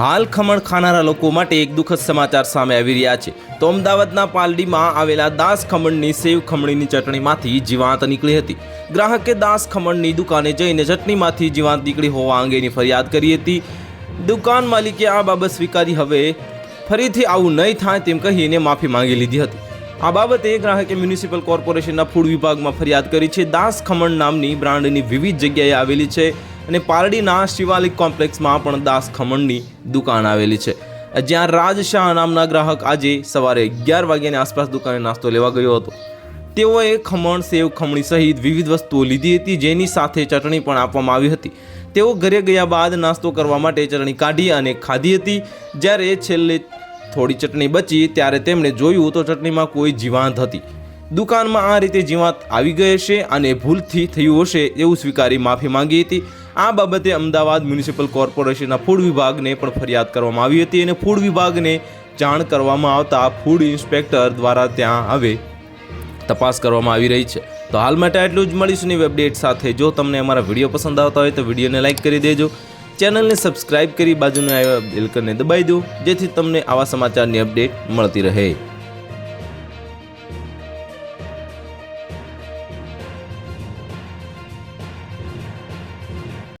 હાલ ખમણ ખાનારા લોકો માટે એક દુઃખદ સમાચાર સામે આવી રહ્યા છે. તો અમદાવાદના પાલડીમાં આવેલા દાસ ખમણની સેવ ખમણીની ચટણીમાંથી જીવાંત નીકળી હતી. ગ્રાહકે દાસ ખમણની દુકાને જઈને ચટણીમાંથી જીવાંત નીકળી હોવા અંગેની ફરિયાદ કરી હતી. દુકાન માલિકે આ બાબત સ્વીકારી હવે ફરીથી આવું નહીં થાય તેમ કહીને માફી માંગી લીધી હતી. આ બાબતે ગ્રાહકે મ્યુનિસિપલ કોર્પોરેશનના ફૂડ વિભાગમાં ફરિયાદ કરી છે. દાસ ખમણ નામની બ્રાન્ડની વિવિધ જગ્યાએ આવેલી છે. અને પારડીના શિવાલિક કોમ્પ્લેક્સમાં પણ દાસ ખમણની દુકાન આવેલી છે. જ્યાં રાજ શાહ નામના ગ્રાહક આજે સવારે અગિયાર વાગ્યાની આસપાસ દુકાને નાસ્તો લેવા ગયો હતો. તેઓએ ખમણ, સેવ, ખમણી સહિત વિવિધ વસ્તુઓ લીધી હતી, જેની સાથે ચટણી પણ આપવામાં આવી હતી. તેઓ ઘરે ગયા બાદ નાસ્તો કરવા માટે ચટણી કાઢી અને ખાધી હતી. જ્યારે છેલ્લે થોડી ચટણી બચી, ત્યારે તેમણે જોયું તો ચટણીમાં કોઈ જીવાંત હતી. દુકાનમાં આ રીતે જીવાત આવી ગઈ હશે અને ભૂલથી થયું હશે એવું સ્વીકારી માફી માંગી હતી. આ બાબતે અમદાવાદ મ્યુનિસિપલ કોર્પોરેશનના ફૂડ વિભાગને પણ ફરિયાદ કરવામાં આવી હતી અને ફૂડ વિભાગને જાણ કરવામાં આવતા ફૂડ ઇન્સ્પેક્ટર દ્વારા ત્યાં હવે તપાસ કરવામાં આવી રહી છે. તો હાલ માટે આટલું જ મળીશું નવી અપડેટ સાથે. જો તમને અમારા વીડિયો પસંદ આવતા હોય તો વિડીયોને લાઇક કરી દેજો. ચેનલને સબસ્ક્રાઇબ કરી બાજુના બેલકનને દબાઈ દો, જેથી તમને આવા સમાચારની અપડેટ મળતી રહે.